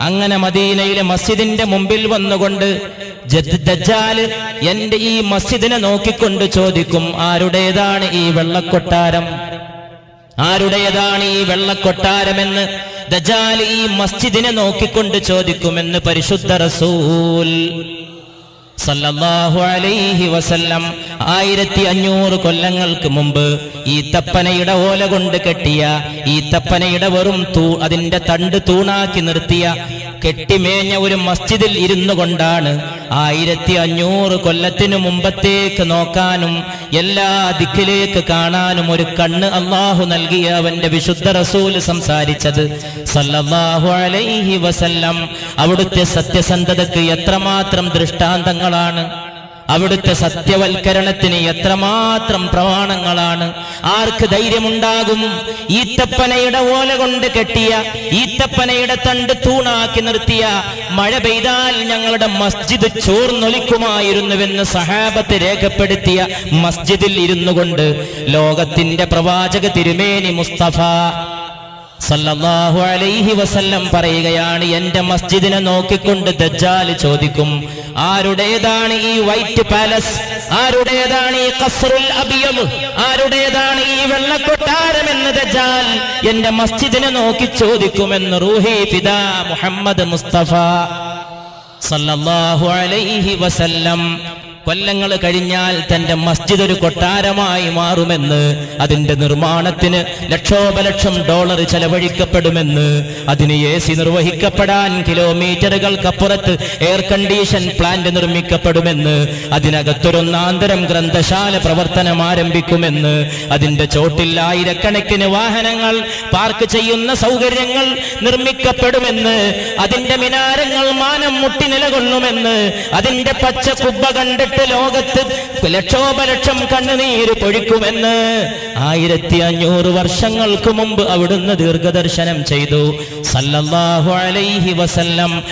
അങ്ങനെ മദീനയിലെ മസ്ജിദിന്റെ മുമ്പിൽ വന്നുകൊണ്ട് എന്റെ ഈ മസ്ജിദിനെ നോക്കിക്കൊണ്ട് ചോദിക്കും ആരുടേതാണ് ഈ വെള്ളക്കൊട്ടാരം? ആരുടേതാണ് ഈ വെള്ളക്കൊട്ടാരമെന്ന്? ദജാൽ ഈ മസ്ജിദിനെ നോക്കിക്കൊണ്ട് ചോദിക്കുമെന്ന് പരിശുദ്ധ റസൂൽ സല്ലല്ലാഹു അലൈഹി വസല്ലം ആയിരത്തി അഞ്ഞൂറ് കൊല്ലങ്ങൾക്ക് മുമ്പ് ഈ തപ്പനയുടെ ഓല കൊണ്ട് കെട്ടിയ ഈ തപ്പനയുടെ വെറും തൂ അതിന്റെ തണ്ട് തൂണാക്കി നിർത്തിയ കെട്ടിമേഞ്ഞ ഒരു മസ്ജിദിൽ ഇരുന്നു കൊണ്ടാണ് ആയിരത്തി അഞ്ഞൂറ് കൊല്ലത്തിനു മുമ്പത്തേക്ക് നോക്കാനും എല്ലാ ദിക്കിലേക്ക് കാണാനും ഒരു കണ്ണ് അള്ളാഹു നൽകിയ അവന്റെ വിശുദ്ധ റസൂൽ സംസാരിച്ചത്. അവിടുത്തെ സത്യസന്ധതയ്ക്ക് എത്രമാത്രം ദൃഷ്ടാന്തങ്ങളാണ്. അവിടുത്തെ സത്യവൽക്കരണത്തിന് എത്രമാത്രം പ്രമാണങ്ങളാണ്? ആർക്ക് ധൈര്യമുണ്ടാകും? ഈത്തപ്പനയുടെ ഓല കൊണ്ട് കെട്ടിയ ഈത്തപ്പനയുടെ തണ്ട് തൂണാക്കി നിർത്തിയ മഴ പെയ്താൽ ഞങ്ങളുടെ മസ്ജിദ് ചോർന്നൊലിക്കുമായിരുന്നുവെന്ന് സഹാബത്ത് രേഖപ്പെടുത്തിയ മസ്ജിദിൽ ഇരുന്നു കൊണ്ട് ലോകത്തിന്റെ പ്രവാചക തിരുമേനി മുസ്തഫ സല്ലല്ലാഹു അലൈഹി വസല്ലം പറയുകയാണ് എന്റെ മസ്ജിദിനെ നോക്കിക്കൊണ്ട് ദജ്ജാൽ ചോദിക്കും ആരുടേതാണ് ഈ വൈറ്റ് പാലസ്? ആരുടേതാണ് ഈ ഖസ്റുൽ അബിയം ആരുടേതാണ് ഈ വെള്ളക്കൊട്ടാരം എന്ന് ദജ്ജാൽ എന്റെ മസ്ജിദിനെ നോക്കി ചോദിക്കുമെന്ന് റൂഹി ഫിദാ മുഹമ്മദ് മുസ്തഫ സല്ലല്ലാഹു അലൈഹി വസല്ലം കൊല്ലങ്ങൾ കഴിഞ്ഞാൽ തന്റെ മസ്ജിദ് ഒരു കൊട്ടാരമായി മാറുമെന്ന് അതിന്റെ നിർമ്മാണത്തിന് ലക്ഷോപലക്ഷം ഡോളർ ചെലവഴിക്കപ്പെടുമെന്ന് അതിന് എ സി നിർവഹിക്കപ്പെടാൻ കിലോമീറ്ററുകൾക്കപ്പുറത്ത് എയർ കണ്ടീഷൻ പ്ലാന്റ് നിർമ്മിക്കപ്പെടുമെന്ന് അതിനകത്തൊരൊന്നാന്തരം ഗ്രന്ഥശാല പ്രവർത്തനം ആരംഭിക്കുമെന്ന് അതിന്റെ ചോട്ടിൽ ആയിരക്കണക്കിന് വാഹനങ്ങൾ പാർക്ക് ചെയ്യുന്ന സൗകര്യങ്ങൾ നിർമ്മിക്കപ്പെടുമെന്ന് അതിന്റെ മിനാരങ്ങൾ മാനം മുട്ടി നിലകൊള്ളുമെന്ന് അതിന്റെ പച്ച കുബ്ബ കണ്ടിട്ട് ലോകത്ത് ലക്ഷോപലക്ഷം കണ്ണുനീര് പൊഴിക്കുമെന്ന് ആയിരത്തി അഞ്ഞൂറ് വർഷങ്ങൾക്ക് മുമ്പ് അവിടുന്ന് ദീർഘദർശനം ചെയ്തു. സല്ലല്ലാഹു അലൈഹി വസല്ലം.